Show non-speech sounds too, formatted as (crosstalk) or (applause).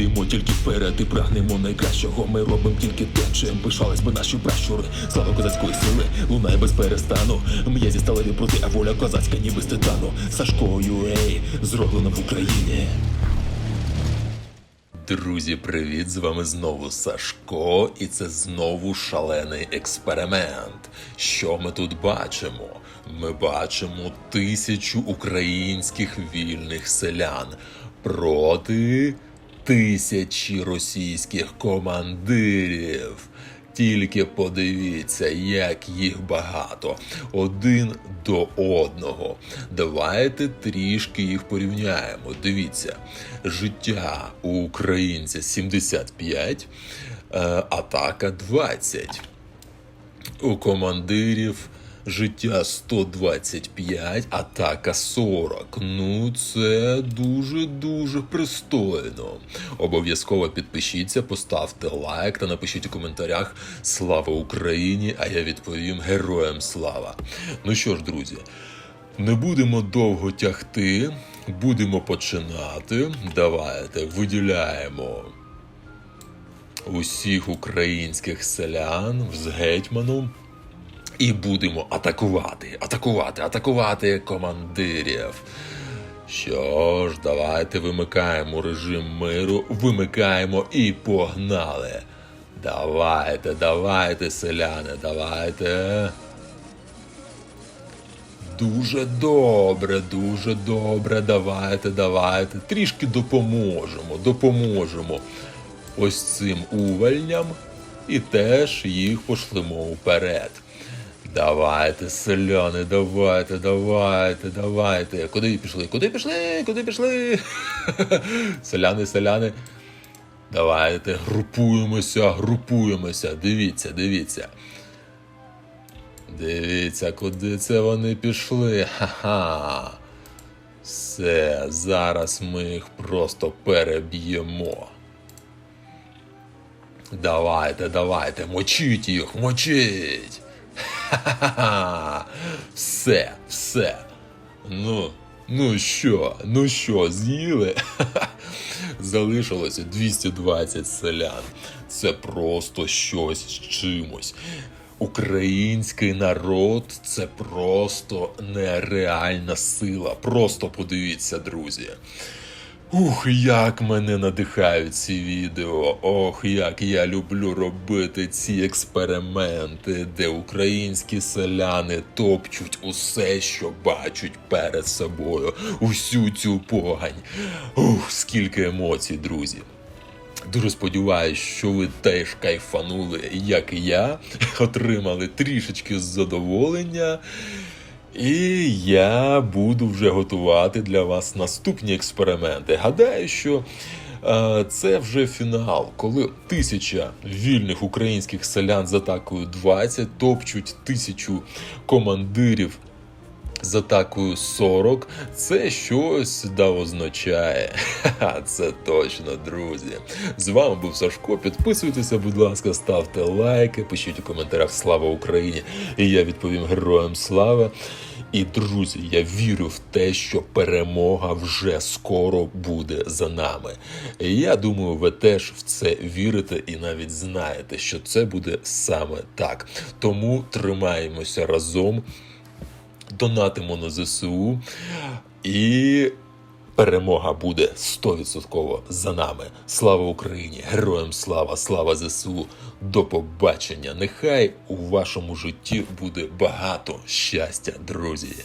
йдемо тільки вперед і прагнемо найкращого. Ми робимо тільки те, чим пишались би наші пращури. Слава козацької сили, лунає без перестану. М'язі сталеві проти, а воля козацька, ніби з титану. Сашко Юей, зроблено в Україні. Друзі, привіт! З вами знову Сашко, і це знову шалений експеримент. Що ми тут бачимо? Ми бачимо тисячу українських вільних селян проти тисячі російських командирів. Тільки подивіться, як їх багато один до одного. Давайте трішки їх порівняємо. Дивіться, життя у українця 75, е, атака 20. У командирів життя 125, атака 40. Ну, це дуже-дуже пристойно. Обов'язково підпишіться, поставте лайк та напишіть у коментарях Слава Україні! А я відповім Героям слава! Ну що ж, друзі, не будемо довго тягти, будемо починати. Давайте виділяємо усіх українських селян з гетьманом. І будемо атакувати, атакувати, атакувати командирів. Що ж, давайте вимикаємо режим миру, вимикаємо і погнали. Давайте, давайте, селяни, давайте. Дуже добре, дуже добре. Давайте, давайте. Трішки допоможемо, допоможемо ось цим увальням і теж їх пошлемо вперед. Давайте, селяни, давайте, давайте, давайте. Куди пішли? Куди пішли? Куди пішли? (laughs) Селяни, селяни. Давайте, групуємося, групуємося. Дивіться, дивіться. Дивіться, куди це вони пішли. Ха-ха. Все, зараз ми їх просто переб'ємо. Давайте, давайте, мочіть їх, мочіть. Ха-ха-ха. (laughs) Все, все. Ну, ну що, ну що, з'їли? (laughs) Залишилося 220 селян. Це просто щось з чимось. Український народ це просто нереальна сила. Просто подивіться, друзі. Ух, як мене надихають ці відео. Ох, як я люблю робити ці експерименти, де українські селяни топчуть усе, що бачать перед собою, усю цю погань. Ух, скільки емоцій, друзі. Дуже сподіваюся, що ви теж кайфанули, як і я, (laughs) отримали трішечки задоволення. І я буду вже готувати для вас наступні експерименти. Гадаю, що е, це вже фінал, коли тисяча вільних українських селян з атакою 20 топчуть тисячу командирів з атакою 40. Це щось да означає. Ха-ха, це точно, друзі. З вами був Сашко. Підписуйтеся, будь ласка, ставте лайки, пишіть у коментарях Слава Україні! І я відповім героям слава. І друзі, я вірю в те, що перемога вже скоро буде за нами. Я думаю, ви теж в це вірите і навіть знаєте, що це буде саме так. Тому тримаємося разом, донатимо на ЗСУ і. Перемога буде 100% за нами. Слава Україні! Героям слава! Слава ЗСУ! До побачення! Нехай у вашому житті буде багато щастя, друзі!